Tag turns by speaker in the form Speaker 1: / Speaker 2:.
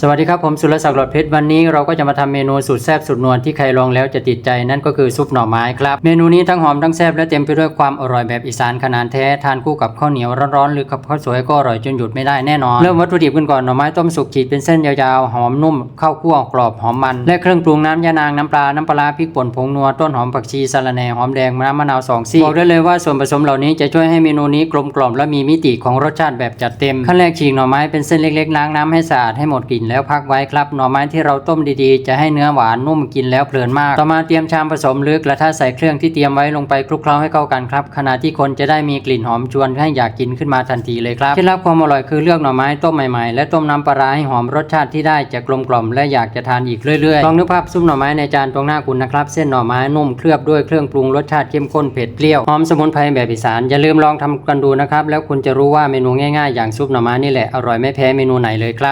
Speaker 1: สวัสดีครับ ผมสุรศักดิ์หลอดเพชรวันนี้เราก็จะมาทำเมนูสุดแซ่บสุดนวลที่ใครลองแล้วจะติดใจนั่นก็คือซุปหน่อไม้ครับ เมนูนี้ทั้งหอมทั้งแซ่บและเต็มไปด้วยความอร่อยแบบอีสานขนาดแท้ทานคู่กับข้าวเหนียวร้อนๆหรือกับข้าวสวยก็อร่อยจนหยุดไม่ได้แน่นอน เริ่มวัตถุดิบกันก่อนหน่อไม้ต้มสุกขีดเป็นเส้นยาวๆหอมนุ่มข้าวคั่วกรอบหอมมันและเครื่องปรุงน้ำยานางน้ำปลาน้ำปลาพริกป่นผงนัวต้นหอมผักชีสะระแหน่หอมแดงน้ำมะนาวสองซี่บอกได้เลยว่าส่วนผสมเหล่านี้จะช่วยให้เมนูนี้กลมกล่อมและมีมิติของรสชาติแบบจัดเต็มขั้นแรกฉีกหน่อไม้เป็นเส้นเล็กๆล้างน้ำให้สะอาดให้หมดกลิ่นแล้วพักไว้ครับ หน่อไม้ที่เราต้มดีๆ จะให้เนื้อหวานนุ่มกินแล้วเพลินมาก ต่อมาเตรียมชามผสมหรือกระทะใส่เครื่องที่เตรียมไว้ลงไปคลุกเคล้าให้เข้ากันครับ ขณะที่คนจะได้มีกลิ่นหอมชวนให้อยากกินขึ้นมาทันทีเลยครับเคล็ดลับความอร่อยคือเลือกหน่อไม้ต้มใหม่ๆ และต้มน้ำปลาให้หอมรสชาติที่ได้จะกลมกล่อมและอยากจะทานอีกเรื่อยๆลองนึกภาพซุปหน่อไม้ในจานตรงหน้าคุณนะครับเส้นหน่อไม้นุ่มเคลือบด้วยเครื่องปรุงรสชาติเข้มข้นเผ็ดเปรี้ยวหอมสมุนไพรแบบอีสานอย่าลืมลองทำกันดูนะครับแล้วคุณจะรู้ว่าเมนูง่ายๆ อย่างซุปหน่อไม้นี่แหละอร่อยไม่แพ้เมนูไหนเลยครับ